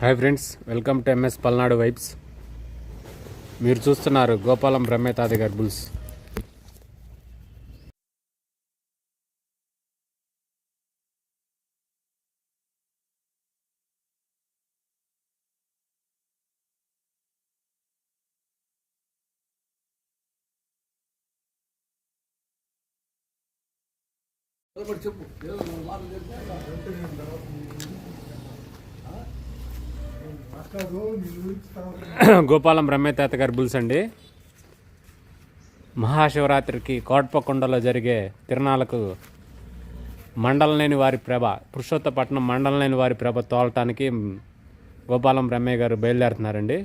Hi friends welcome to MS Palnadu vibes. మీరు చూస్తున్నారు గోపాలం బ్రహ్మేతాది తాత గారి బుల్స్. గోపాలం బ్రహ్మే తాత గారి బుల్స్ అండి. మహాశివరాత్రికి కోటపకొండలో జరిగే తిరణాలకు మండలనేని వారి ప్రభ పురుషోత్తపట్నం మండలనేని వారి ప్రభ తోలటానికి గోపాలం బ్రహ్మయ్య గారు బయలుదేరుతున్నారండి.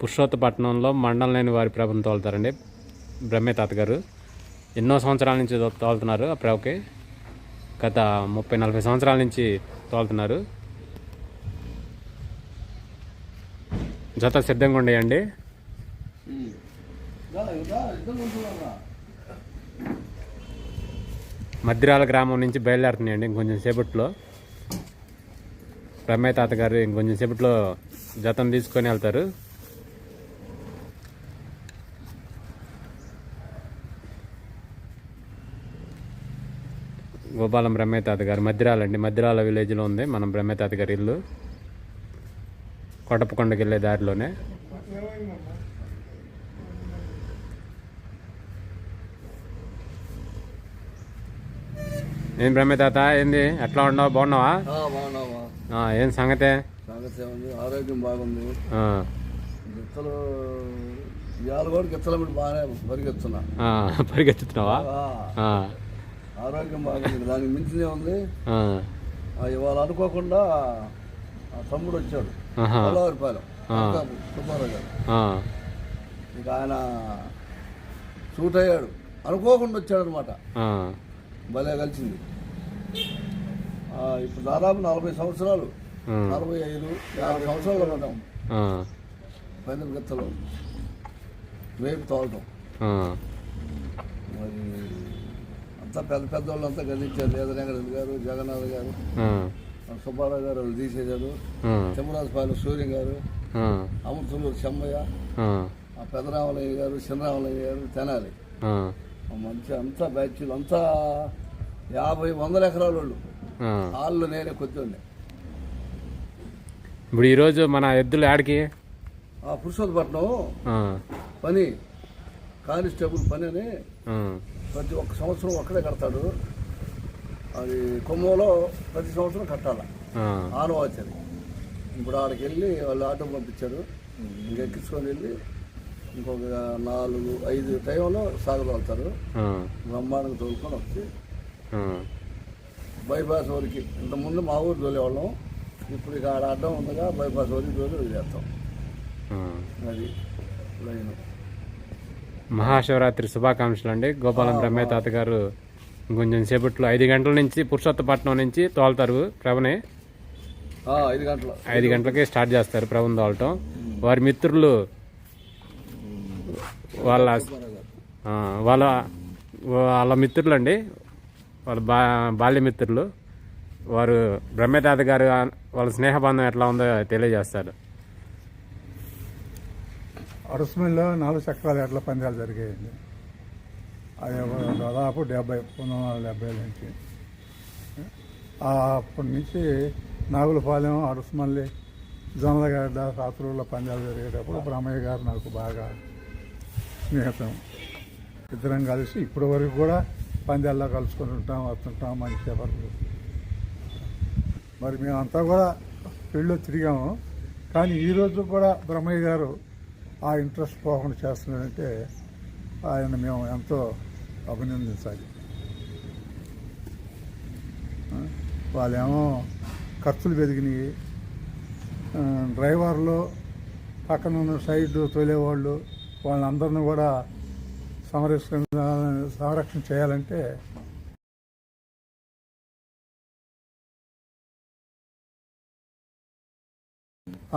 పురుషోత్తపట్నంలో మండలనేని వారి ప్రభను తోలుతారండి బ్రహ్మే తాత గారు. ఎన్నో సంవత్సరాల నుంచి తోలుతున్నారు ఆ ప్రభకి. గత ముప్పై నలభై సంవత్సరాల నుంచి తోలుతున్నారు. జత సిద్ధంగా ఉండేయండి. మద్రాల గ్రామం నుంచి బయలుదేరుతున్నాయండి ఇంకొంచెం సేపట్లో. రమ్య తాత గారు ఇంకొంచెం సేపట్లో జతం తీసుకొని వెళ్తారు. గోపాలం బ్రహ్మయ్య తాత గారు. మద్దిరాల అండి. మద్దిరాల విలేజ్లో ఉంది. మనం బ్రహ్మయ్య తాత గారి ఇల్లు. కొటపకొండకి వెళ్ళే దారిలోనే. ఏం బ్రహ్మయ్య తాత ఏంది? ఎట్లా ఉన్నావు? బాగున్నావా? ఏం సంగతే? ఆరోగ్యం బాగుంది. ఆ, గిత్తలు ఇవాళ కూడా గిత్తల మీద బాగానే పరిగెత్తున్నా. పరిగెత్తుతున్నావా? ఆరోగ్యం బాగుంది. దానికి మించినే ఉంది ఇవాళ అనుకోకుండా ఆ తమ్ముడు వచ్చాడు. గోదావరిపాలెం. సుబ్బారావు గారు. ఇక ఆయన షూట్ అయ్యాడు. అనుకోకుండా వచ్చాడు అనమాట భలే కలిసింది. ఇప్పుడు దాదాపు నలభై సంవత్సరాలు. నలభై ఐదు యాభై సంవత్సరాలు ఆ, పైన గిత్తలు. వేపు తోలటం. మరి అంతా పెద్ద పెద్ద వాళ్ళు అంతా గదించారు లేదనగరెడ్డి గారు జగన్నాథ్ గారు సుబ్బారావు గారు వాళ్ళు తీసేశారు. తిమ్మరాజపాలెం సూర్య గారు అమృతలూరు చెమ్మయ్య పెదరామలయ్య గారు చిన్నరామలయ్య గారు తెనాలి. మంచి అంతా బ్యాచ్లు అంతా యాభై వందల ఎకరాల వాళ్ళు. వాళ్ళు నేనే కొద్ది ఇప్పుడు ఈరోజు మన ఎద్దులు ఆడికి ఆ పురుషోత్పట్నం పని. కానిస్టేబుల్ పని అని ప్రతి ఒక్క సంవత్సరం ఒక్కడే కడతాడు. అది కొమ్మలో ప్రతి సంవత్సరం కట్టాలి? ఆనవాచరి ఇప్పుడు ఆడికి వెళ్ళి వాళ్ళు ఆటో పంపించారు. ఇంకెక్కించుకొని వెళ్ళి ఇంకొక నాలుగు ఐదు టైంలో సాగదోలుతారు ఆ, బ్రహ్మాండంగా తోలుకొని వచ్చి బైపాస్ వరకు. ఇంతకుముందు మా ఊరు తోలేవాళ్ళం. ఇప్పుడు ఇక ఆడ అడ్డం ఉండగా బైపాస్ వరకు తోలి వదిలేస్తాం. ఆ. అది లైన్. మహాశివరాత్రి శుభాకాంక్షలు అండి. గోపాలం బ్రహ్మయ్య తాత గారు ఇంకొంచెం సేపట్లో ఐదు గంటల నుంచి పురుషోత్తపట్నం నుంచి తోలుతారు ప్రభని ఐదు గంటలు. ఐదు గంటలకే స్టార్ట్ చేస్తారు ప్రభుని తోలటం. వారి మిత్రులు వాళ్ళ వాళ్ళ వాళ్ళ మిత్రులు అండి వాళ్ళ బా బాల్య మిత్రులు. వారు బ్రహ్మతాత గారు వాళ్ళ స్నేహబంధం ఎట్లా ఉందో తెలియజేస్తారు. అరుసుమిల్లో నాలుగు చక్రాల ఎడ్ల పందాలు జరిగాయండి. అది దాదాపు డెబ్బై పంతొమ్మిది వందల డెబ్బై నుంచి. ఆ అప్పటి నుంచి నాగులపాలెం అరుసుమల్లి జొన్నలగడ్డ రాత్రుల్లో పందాలు జరిగేటప్పుడు బ్రహ్మయ్య గారు నాకు బాగా స్నేహితం ఇద్దరం కలిసి ఇప్పటి వరకు కూడా పందాల్లో కలుసుకొని ఉంటాం వస్తుంటాం మంచిగా పడుతుంది మరి మేమంతా కూడా ఫీల్డ్లో తిరిగాము. కానీ ఈరోజు కూడా బ్రహ్మయ్య గారు ఆ ఇంట్రెస్ట్ పోకుండా చేస్తున్నాడంటే ఆయన మేము ఎంతో అభినందించాలి. వాళ్ళేమో ఖర్చులు పెరిగినాయి. డ్రైవర్లు పక్కన ఉన్న సైడ్ తోలేవాళ్ళు వాళ్ళందరినీ కూడా సంరక్షణ సంరక్షణ చేయాలంటే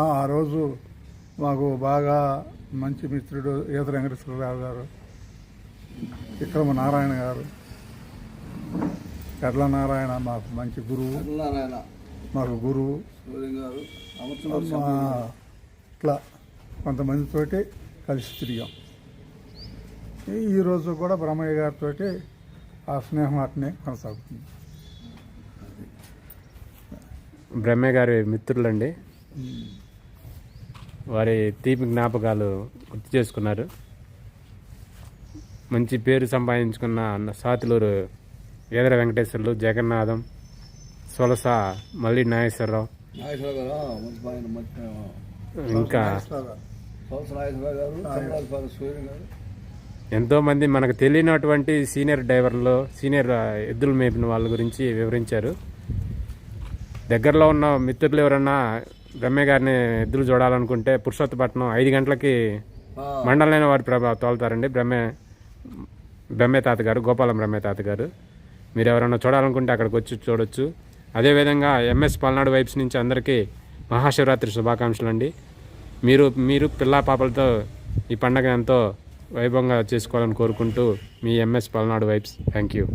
ఆ రోజు మాకు బాగా మంచి మిత్రుడు ఈత వెంకటేశ్వరరావు గారు విక్రమ నారాయణ గారు ఎడ్ల నారాయణ మాకు మంచి గురువు. నారాయణ. మాకు గురువు. ఇట్లా కొంతమందితోటి కలిసి తిరిగాం. ఈ- ఈ రోజు కూడా బ్రహ్మయ్య గారితో ఆ స్నేహం అట్నే కొనసాగుతుంది. బ్రహ్మే గారి మిత్రులండి. వారి తీపి జ్ఞాపకాలు గుర్తు చేసుకున్నారు. మంచి పేరు సంపాదించుకున్న సాతులూరు వేదర వెంకటేశ్వర్లు జగన్నాథం సొలస మల్లి నాగేశ్వరరావు. ఇంకా ఎంతోమంది మనకు తెలియనటువంటి సీనియర్ డ్రైవర్లు సీనియర్ ఎద్దులు మేపిన వాళ్ళ గురించి వివరించారు. దగ్గరలో ఉన్న మిత్రులు ఎవరన్నా బ్రహ్మే గారిని ఎద్దులు చూడాలనుకుంటే పురుషోత్తపట్నం ఐదు గంటలకి మండలైన వారి ప్రభా తోలుతారండి. బ్రహ్మే బ్రహ్మే తాత గారు గోపాలం బ్రహ్మే తాత గారు మీరు ఎవరైనా చూడాలనుకుంటే అక్కడికి వచ్చి చూడొచ్చు. అదేవిధంగా ఎంఎస్ పల్నాడు వైబ్స్ నుంచి అందరికీ మహాశివరాత్రి శుభాకాంక్షలు అండి. మీరు మీరు పిల్లా పాపలతో ఈ పండగ ఎంతో వైభవంగా చేసుకోవాలని కోరుకుంటూ మీ MS Palnadu vibes. Thank you.